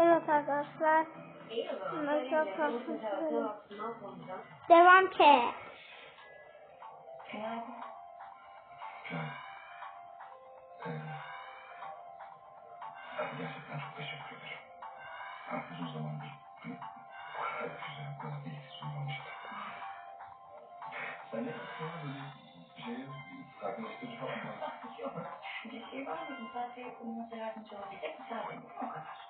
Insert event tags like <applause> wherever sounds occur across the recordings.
Evet arkadaşlar. Devam ki. Gerçekten çok teşekkür ederim. Ben uzun zamandır bu kadar güzel, bu kadar ilgisiz uyumamıştım. Sen de aslında böyle şeye sakinleştirici falan mı? Yok. Bir şey var mı? Sadece uyumasına yardımcı olabilecek misafir mi? O kadar.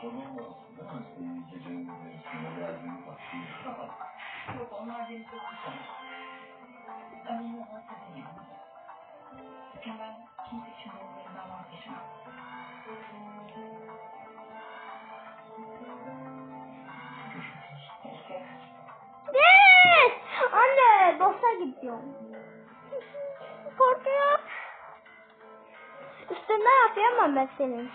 Sorun değil. Görüşürüz. Teşekkür Yes! Anne boşa gidiyorum. Korkuyor. Üstünde yapamam ben senin.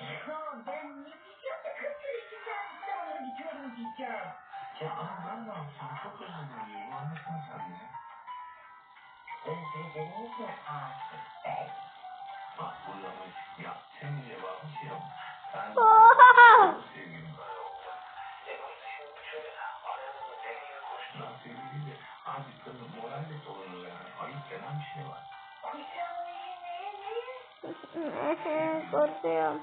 Ya ben ne diyeceğim de kız iki saat İstanbul'a gidiyorum diyeceğim. Ya ama ben ne yapayım? <laughs> Çok özür diliyorum. Anlasana sen beni. Özlediniz mi Asif Bey? Bak burada mı? Ya şey. Ben Oha! sevgilim. Oldu. Sevgiliyle moralle yani. Ayıp denen bir şey var. <laughs> Korkuyorum.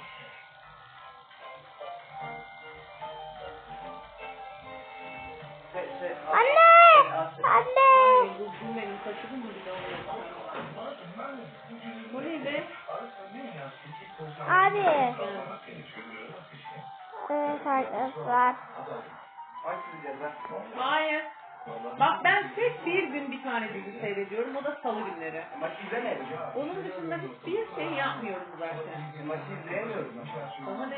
Hayır. Bak ben tek bir gün bir tane dizi seyrediyorum. O da salı günleri. Maçı izlemedim. Onun dışında hiçbir şey yapmıyorum zaten. Maçı izleyemiyorum. Ne? Ama. Mu?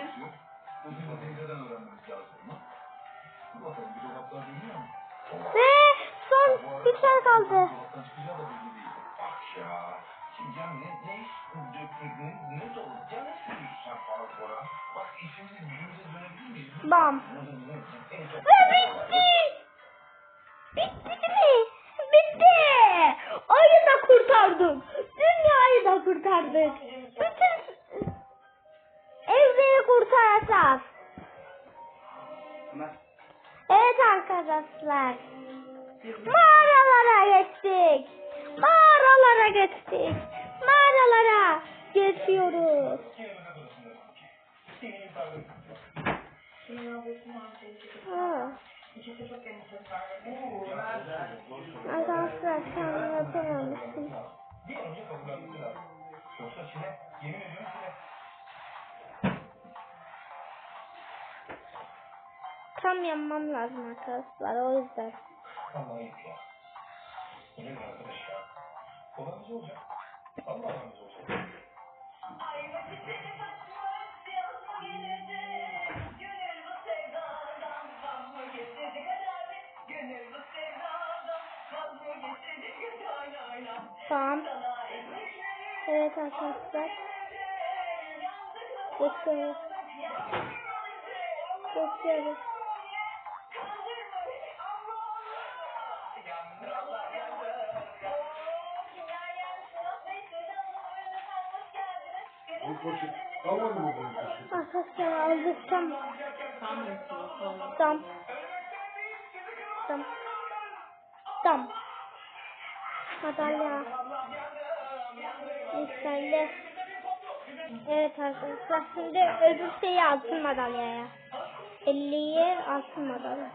Ve son bir şey kaldı. Ya ne, ne iş döktük, ne, ne dolu, ya ne sürüyorsun sen Farukora? Bak işimizi gücümüze dönebilir miyiz? Bam. Ve bitti! Bitti mi? Bitti! Ayı da kurtardık. Dünyayı da kurtardık. Bütün evreni kurtaracağız. Evet arkadaşlar. Mağaralara geçtik. Mağaralara geçtik. Mağaralara maalesef. Ha. Endişesizler. Arkadaşlar sen yapamamışsın. bir önce lazım. Yoksa Çin'e. Tam yanmam lazım arkadaşlar o yüzden. Ayıp ya. Mi arkadaş ya? Olacak. Allah aramız olacak. Ay vakit seni kaçmaz yanıma gelecek. Gönül bu sevdadan vaz mı geçecek hadi Gönül bu sevdadan vaz mı geçecek hadi aynen. Tamam. Evet arkadaşlar. Geçiyoruz. Geçiyoruz. Bu koşu. Tamam mı bu koşu? Arkadaşlar aldırsam. Tam mısın? Tamam. Tam. Tam. Tam. Madalya. Yükseldi. Evet arkadaşlar şimdi öbür şeyi altın madalyaya. 50'ye altın madalya.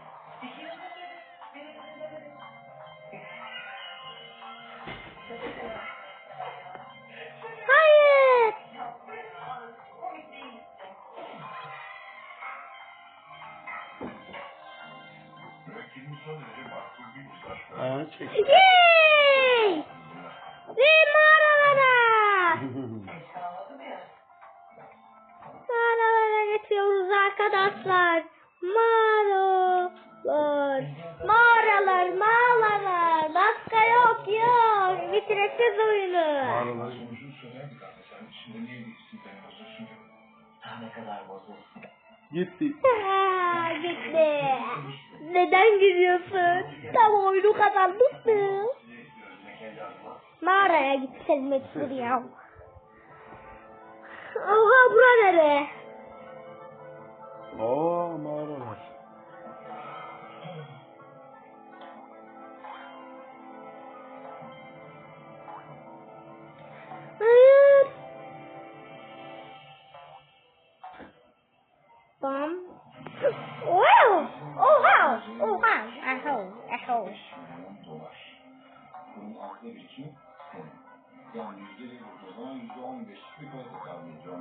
Arkadaşlar. Mağaralar. Mağaralar, mağaralar. Başka yok yok. Bitiresiz oyunu. Mağaralar. Söylerdik anne sen şimdi niye değilsin beni bozuyorsun ki? Daha ne kadar bozulsun. Gitti. <laughs> Gitti. Neden gidiyorsun? Tam oyunu kazanmıştı. Size istiyoruz yine kendi adıma. Mağaraya gitsen mecbur ya. Oha bura nere? Oo mağaralar.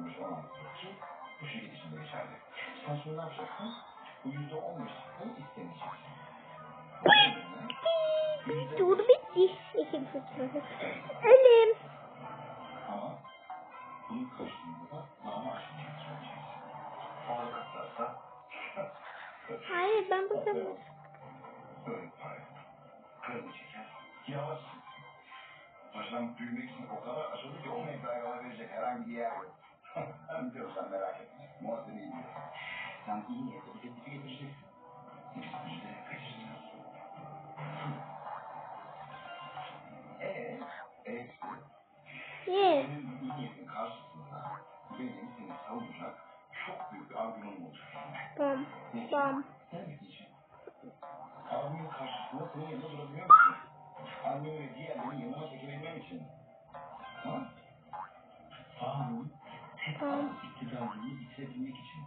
Beş, on altı ki bu şirket içinde geçerli. Sen sonra ne yapacaksın? Bu yüzde on beşlikten istemeyeceksin. Dur bitti. Ölüm. Ama bunun karşılığında da nama aşkı getireceksin. Pahalı katlarsa Hayır ben bu sefer. böyle para. Kredi çeker. Yavaş. Baştan büyümek için o kadar açıldı ki o mektaya verecek herhangi bir yer yok. Ben biliyorum sen merak etme. Muhasebe iyi biliyor. Sen iyi niyetle bir teklifi getireceksin. Müjdeye kaçıracağız. Eee? Eee? Yes. Senin bu iyi niyetin karşısında benim seni savunacak çok büyük bir argümanım olacak. Bam. Bam. Ne diyeceğim? Abimin karşısında senin yanında durabiliyor musun? Annem ve diğerlerin yanıma çekebilmem için. Ha? Tek Tamam. iktidarını bitirebilmek için.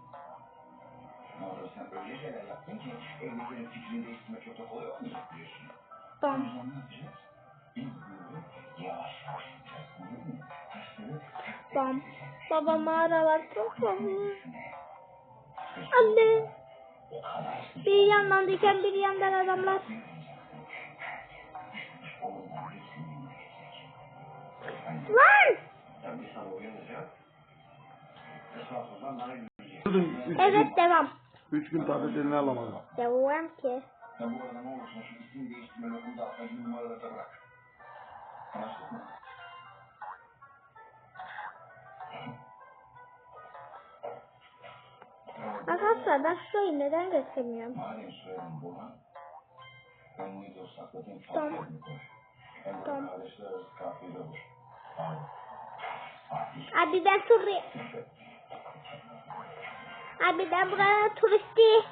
Olur sen öyle şeyler yaptın ki evliliklerin fikrini değiştirmek çok da kolay olmayacak diyorsun. O Bam. yüzden ne yapacağız? Bunu yavaş yavaş yapacağız. Üstüne. Anne. O Bir yandan diken bir yandan adamlar. Lan! Yani bir sabah uyanacak. Evet devam. üç gün tabletlerini alamadım. Devam ki. Sen bu arada ne olursun şu isim değiştirme lafını da acı numaraları da bırak. Anlaştık mı? Arkadaşlar ben şurayı neden göstermiyorum? Madem söyledin buna, ben o sakladığın Tamam. fatihini koy. Hem Tamam. kardeşler arası kafiyeli olur. Abi. Ben şuraya... Abi ben buraya turisti.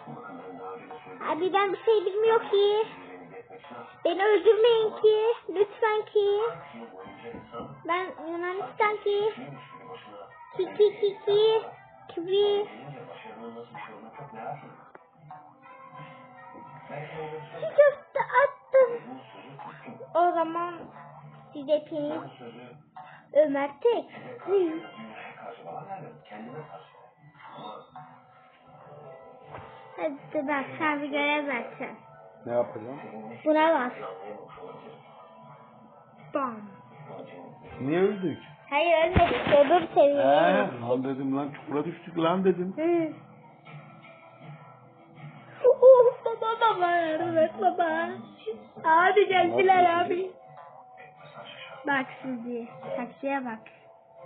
Abi ben bir şey bilmiyor ki. Beni öldürmeyin ki. Lütfen ki. Ben Yunanistan ki. Ki ki ki ki. Bir şey. Köfte attım. O zaman siz hepiniz Bu sözü Ömer Tek. size Hadi bak sen bir görev versen. Ne yapacağım? Buna bas. Bam. Niye öldük? Hayır ölmedik. Öbür He, seviye. lan dedim lan çukura düştük lan dedim. Hı. Oh baba baba yardım et baba. Abi geldiler abi. Bak sizi. Taksiye bak.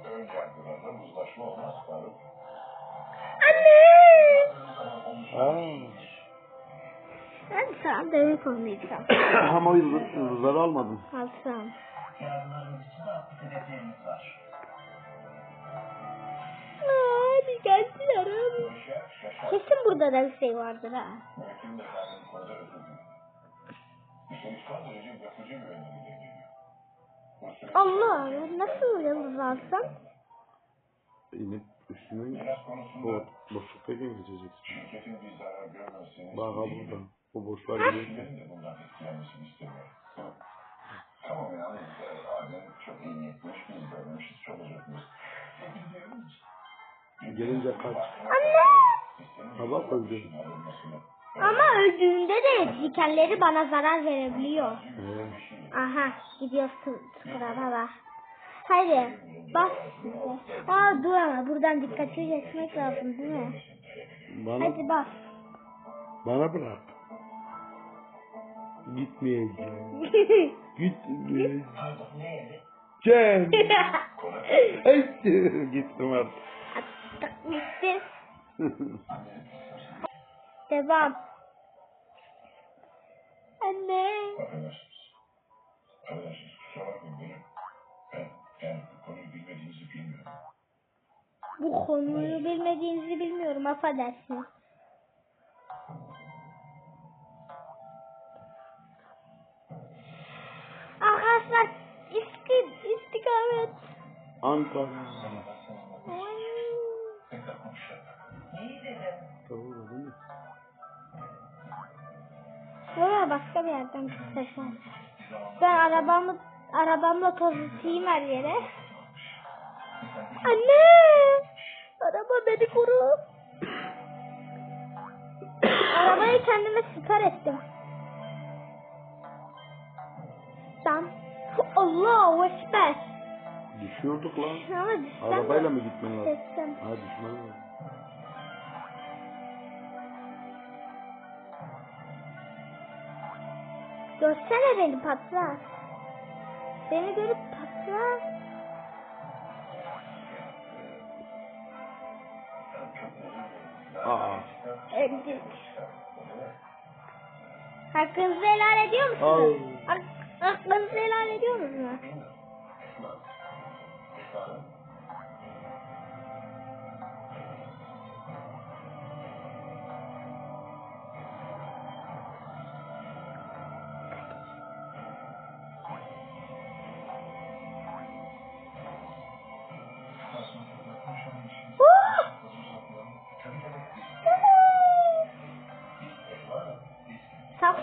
Ön yargılarla uzlaşma olmaz Faruk. Anne. Aa. Ben sana demek olmayacağım. <coughs> Ama yıldız- yıldızları almadım. Alsam. Yargılarımız için de haklı sebeplerimiz var. Abi geldiler abi. Şaşar, şaşar. Kesin burada da bir şey vardır ha. Mümkün de. Üstelik son derece yapıcı bir geliyor. Allah nasıl yıldız alsam? İnip üstüne Miras konusunda boşluktayken geçeceksin. şirketin bir zarar görmesini Bak ha burada. Bu boşluğa giriyorsun. Kişilerin de bundan etkilenmesini istemiyorum. Tamam yani e, çok iyi niyetmiş, biz görmemişiz, çok. E, diyoruz. Gelince kaç. Anne. Sistemin Ha bak öldü. Ama öldüğünde de dikenleri bana zarar verebiliyor. Ee, Aha gidiyor sıkıra baba. Haydi bas. Aa dur ama buradan dikkatli geçmek lazım değil mi? bana, Hadi bas. bana bırak. Gitmeyeceğim. <laughs> Gitmeyeceğim. <laughs> Hey, Gittim artık. Attık bitti. Devam. Anne. Konuyu bilmediğinizi bilmiyorum affedersiniz. Arkadaşlar isti, istikamet. Ankara. Doğru değil mi? Böyle başka bir yerden var. Ben arabamı arabamla toz atayım her yere. Anne! Araba beni koru. Arabayı kendime siper ettim. Tam. Allahu Ekber. Düşüyorduk lan. Ama düşsem Arabayla mı gitmen lazım? Düşsem. Ha düşman lazım. Görsene beni patlar. Beni görüp patlar. Aa. Öldük. Hakkınızı helal ediyor musunuz? Hak, hakkınızı helal ediyor musunuz?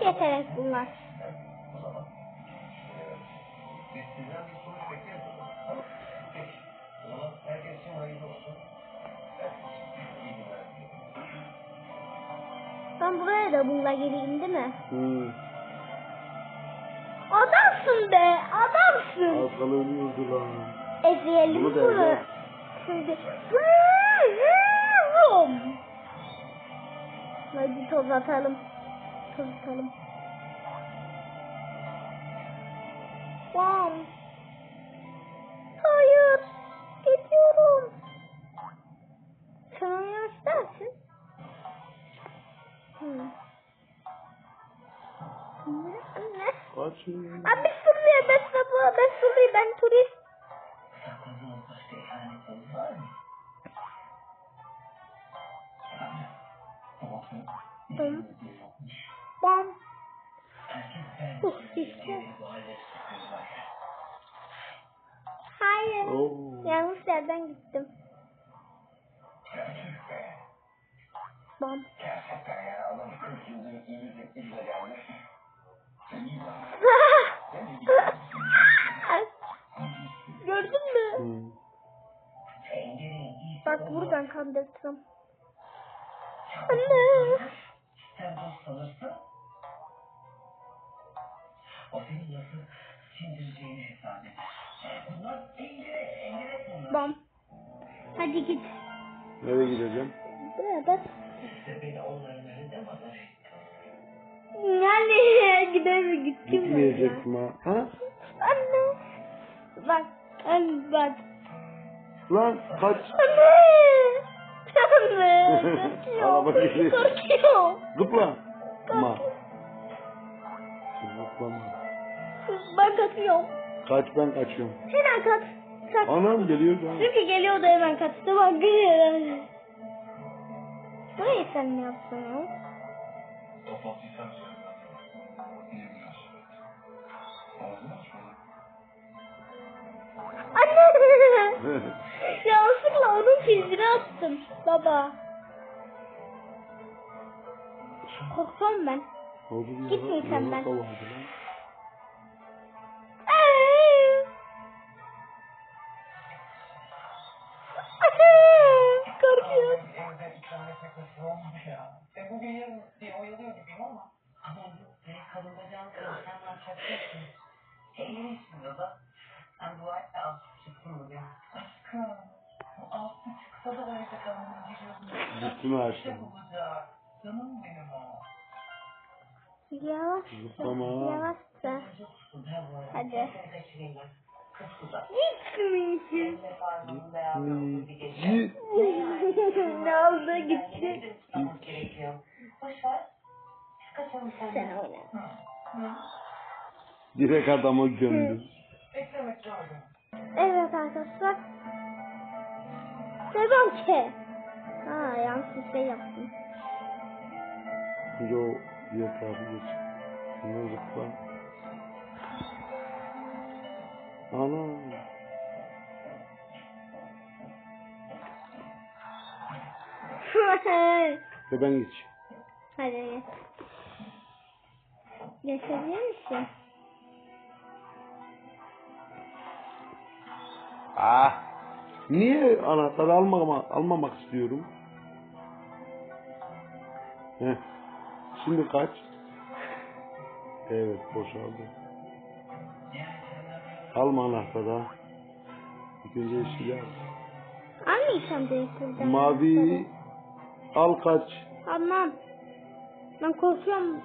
İyi günler diliyorum. Ben buraya da bununla geleyim değil mi? Hı. Adamsın be, adamsın. Kala ölüyordu lan. Ezeyelim Bunu bunu. Şimdi. Hadi toz atalım. Atalım. Bam. Hayır. Gidiyorum. Sen oynamak istersin. Hmm. Ne? Kaçın. Abi Suriye, ben sabah, ben Suriye, ben turist. Sakladığınız başka ihanetiniz var mı? Bam. Hayır. Oo. Yanlış yerden gittim. Bam. Gerçekten ya adam 40 yıldır ümit bize gelmiş. Sen iyi bak. Sen iyi bak. Gördün mü? Bak buradan kandırtırım. Anne. Sen dost sanırsın. O seni nasıl sindireceğini hesap eder. Bunlar engele, engele bunlar. Bam. Hadi git. Nereye gideceğim? Burada. İşte beni onların önünde mazar etti. Nereye <laughs> gidelim gittim ben ya. Gitmeyecektim ha. Anne. Bak. Anne bak. Lan kaç. Anne. Anne. <laughs> Korkuyor. Korkuyor. Zıpla. Ama. Zıplama. Ben kaçıyorum. Kaç ben kaçıyorum. Hemen kaç. Kaç. Anam geliyor lan. Çünkü geliyordu hemen kaçtı bak. Burayı sen ne yaptın <laughs> ya? Söyle. Açmadı. Anne! Yanlışlıkla onun filmini attım baba. Korkuyorum ben. Yumruk ben. Kilometre koşu olmuş ya. E bugün yarın diye oyalıyor gibiyim ama. Ama kırıldı. Sen ne yapacaksın? E iyileşsin o da. Sen dua et de az çıksın bugün. Aşkım. Bu altı çıksa da oraya kalmamız giriyorsun. Üstünü açtım. olacak. Canım benim o. Yavaş. Yavaş. Hadi. Gitmeyin. Git. ne oldu gitti. Sen. Oyna. Direkt adamı gömdü. Evet arkadaşlar. Devam ki. Ha yanlış bir şey yaptım. Şimdi o diğer tarafı geç. Ana. Ve ben geç. Hadi geç. Geçebilir misin? Ah. Niye anahtarı almama, almamak istiyorum? Heh. Şimdi kaç? Evet boşaldı. Alma anahtarı. İlk önce yeşili al. Almayacağım buradan. Mavi al kaç. Almam. Ben korkuyorum.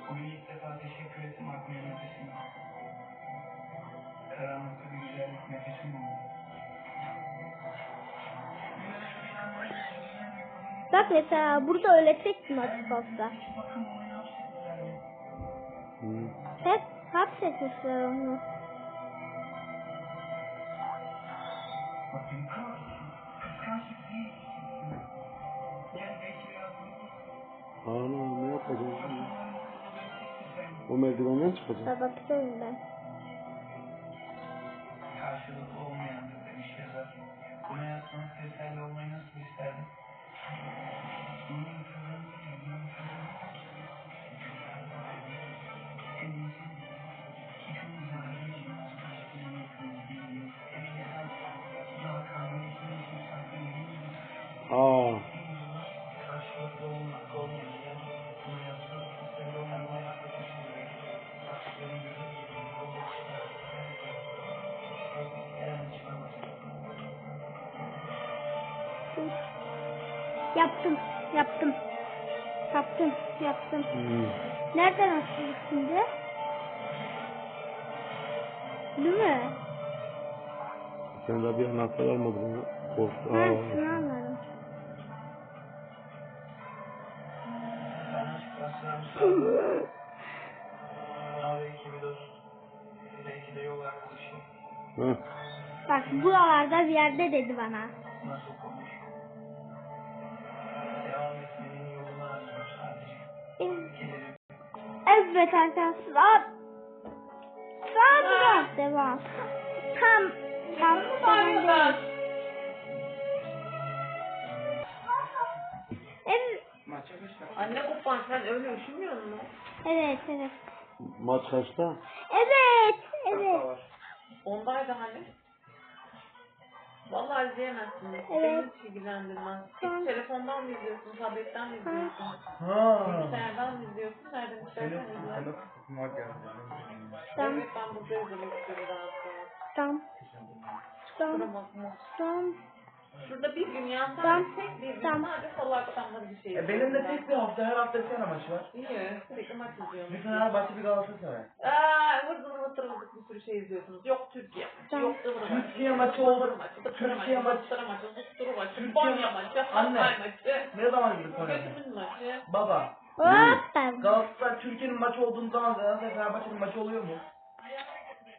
Bak mesela burada açık olsa. Hı. Hep hapsetmişler onu. Bakın kal. Kıskançlık değil. Yani belki biraz Ana ne yapacağız şimdi? O merdivenden çıkacağız. Da bakıyorum ben. karşılıklı olmayandır demiş yazar. Buna yazsanız teselli olmayı nasıl isterdin? Yaptım. Yaptım. Yaptım. Yaptım. Hı. Nereden açtın şimdi? Değil mi? Sen daha bir anahtar almadın mı? Korktu. Ha, şunu. Heh. Bak buralarda bir yerde dedi bana. Evet arkadaşlar. Sonra devam. Tam tam tam. Evet, Maça başla. Anne kopan sen öyle üşümüyor musun? evet, evet. Maç kaçta? Evet, evet. Ondaydı hani. Vallahi izleyemezsin. Evet. Beni hiç ilgilendirmez. Tamam. Hiç telefondan mı izliyorsun, tabletten mi izliyorsun? Ha. Bilgisayardan mı izliyorsun? Nereden istersen izle. Tamam, Evet ben burada izlemek istiyorum daha sonra. tamam, tamam, tamam. Şurada bir gün ya Tamam. sadece tek bir gün Tamam. sadece salı akşamları bir şey E benim de tek bir hafta her hafta bir tane maç var. ben. İyi sürekli maç izliyorum. Bir Fenerbahçe bir Galatasaray. Aaa sürü şey izliyorsunuz. Yok Türkiye maçı, yok ıvır maçı. Türkiye maçı ıvır oldu. maçı, tıpkı Türkiye maçı, maçı- tıpkı maçı, tıpkı maçı, Türkiye- Konya maçı, Anne. Hatay maçı, Ne zaman gidip oynadın? Götümün maçı. Baba. Hoppa. Galatasaray Türkiye'nin maçı olduğunu zaman Galatasaray Fenerbahçe'nin maçı oluyor mu?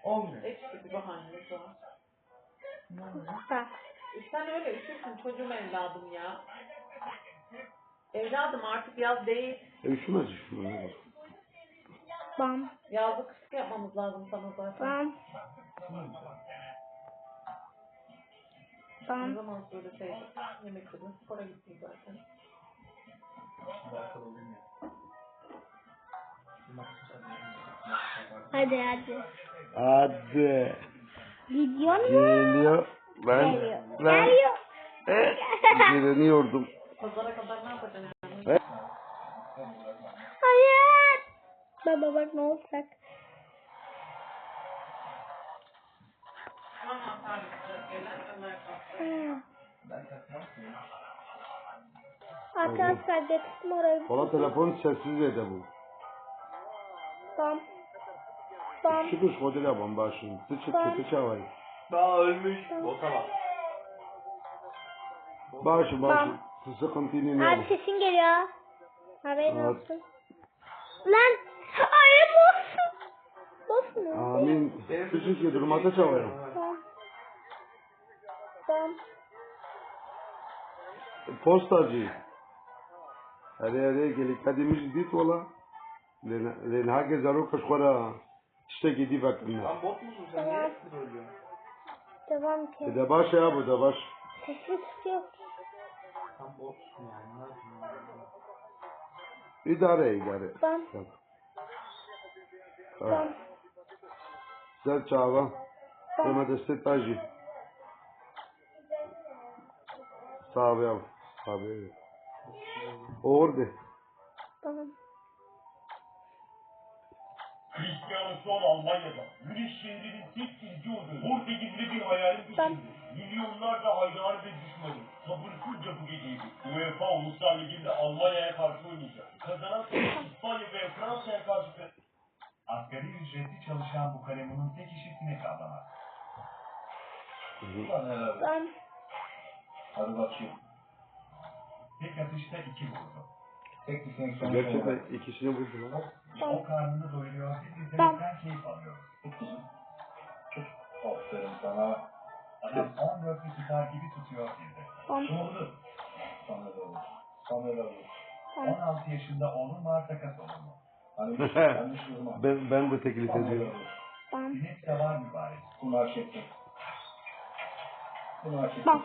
Olmuyor. Hepsi bir bahaneniz var. Hoppa. E Sen öyle üşürsün çocuğum evladım ya. Evladım artık yaz değil. Üşümez üşümez. Bam, Yazlık yapmamız lazım sana zaten. bam, Ne bam. zaman söyleseydim. Yemek yedin, spora gittin zaten. Hadi hadi. Hadi. Gidiyor mu? Geliyor. Ben, Geliyor. ben Geliyor. direniyordum. Pazara kadar ne yapacaksın? Evet. Hayır. Baba bak ne olacak. Aman tanrım. Gelen Ömer. Hmm. Ben takmam. Arkadaşlar getirdim orayı. Valla telefon sessiz ede bu. Bam. Bam. Çıkış model yapalım başını. Tıçı Ben- tıçı çavayı. Daha ölmüş. Bota bak. Başı başı. Ben- Sıkıntı ne Abi sesin geliyor. Haberin Evet. olsun. Lan. Boş. Boş mu? Amin. Tıçı ki durmata çavayı. Bam. Postacı. Hadi hadi gelip kadimiz dit valla. Len herkes arıyor kaşkora. İşte gidi bakın. Lan bot musun sen? Niye söylüyorsun? Devam ki. De baş ya bu da baş. Sesli tutuyor. Sen botsun yani. İdare idare. Tamam. Tamam. Güzel çava. Tema de tacı. Sağ ol ya. Sağ ol. Orada. Bam. Cristiano an Almanya'da. Münih şehrinin tek ilgi odu. Portekizli bir hayalin Ben- peşinde. Milyonlarca hayranı ve düşmanı. Sabırsızca bu geceyi. UEFA Uluslar Ligi'nde Almanya'ya karşı oynayacak. Kazanan İspanya ve Fransa'ya karşı Asgari ücretli çalışan bu kalemunun tek işi sinek avlamak. Ulan bakayım. Tek atışta iki vurdu. Tek bir sinek sonuç Gerçekten olarak. ikisini vurdu lan. O karnını doyuruyor, biz izlemekten keyif alıyoruz. Aferin sana. Adam 14 bir tutar gibi tutuyor. Bam. Doğru. Sana da olur. Sana da olur. Bam. 16 yaşında oğlum var takas olur mu? Hani şey yanlış vurma. Ben, ben de teklif ediyorum. Sinek de var mübarek. Ettin. Bunu hak ettin. Bak.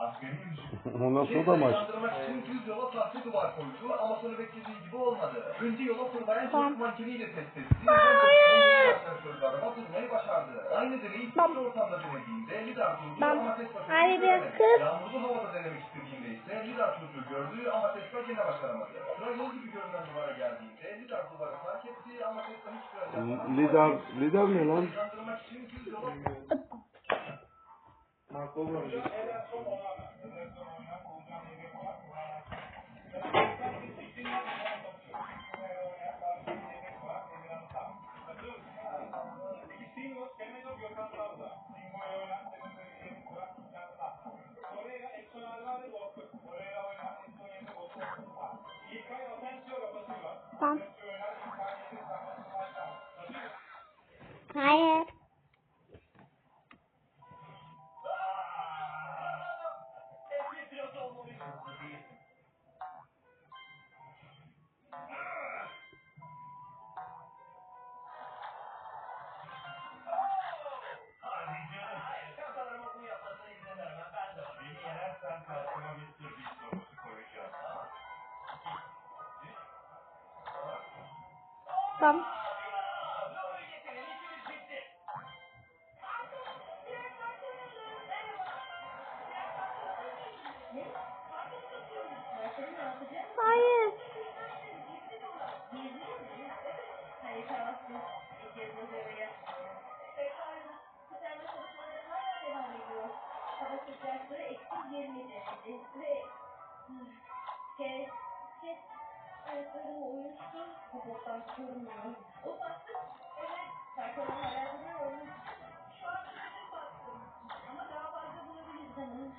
Asgari ücret <laughs> Ondan sonra da maç. İçin düz yola sahte duvar koydu ama sonra beklediği gibi olmadı. Önce yola fırlayan çocuk mankeniyle test etti. Hayır. Çocuklarıma durmayı başardı. Aynı deneyi sisli ortamda denediğinde Lidar durdu ama Tesla çocuğu göremedi. Yağmurlu havada denemek istediğinde ise Lidar çocuğu gördü ama Tesla gene başaramadı. Sıra yol gibi görünen duvara geldiğinde Lidar duvarı fark etti ama Tesla hiç fren yapamadı. Lider, lider ne lan? Kandırmak için düz yola Marco vurmuş. Bam. Hayır. Devam ediyor. Hava sıcaklığı eksi 20 derece ve kes, Ayakları uyuştu. Hukuktan çıkılmıyor. O baktı. Evet. Serkan'ın hayatını yormuş. Şu an kötü baktım. Ama daha fazla bulabiliriz hanım.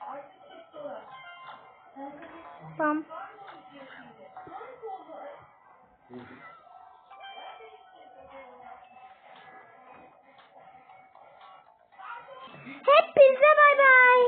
Artık çık dolar. Tamam. Hepinize bay bay.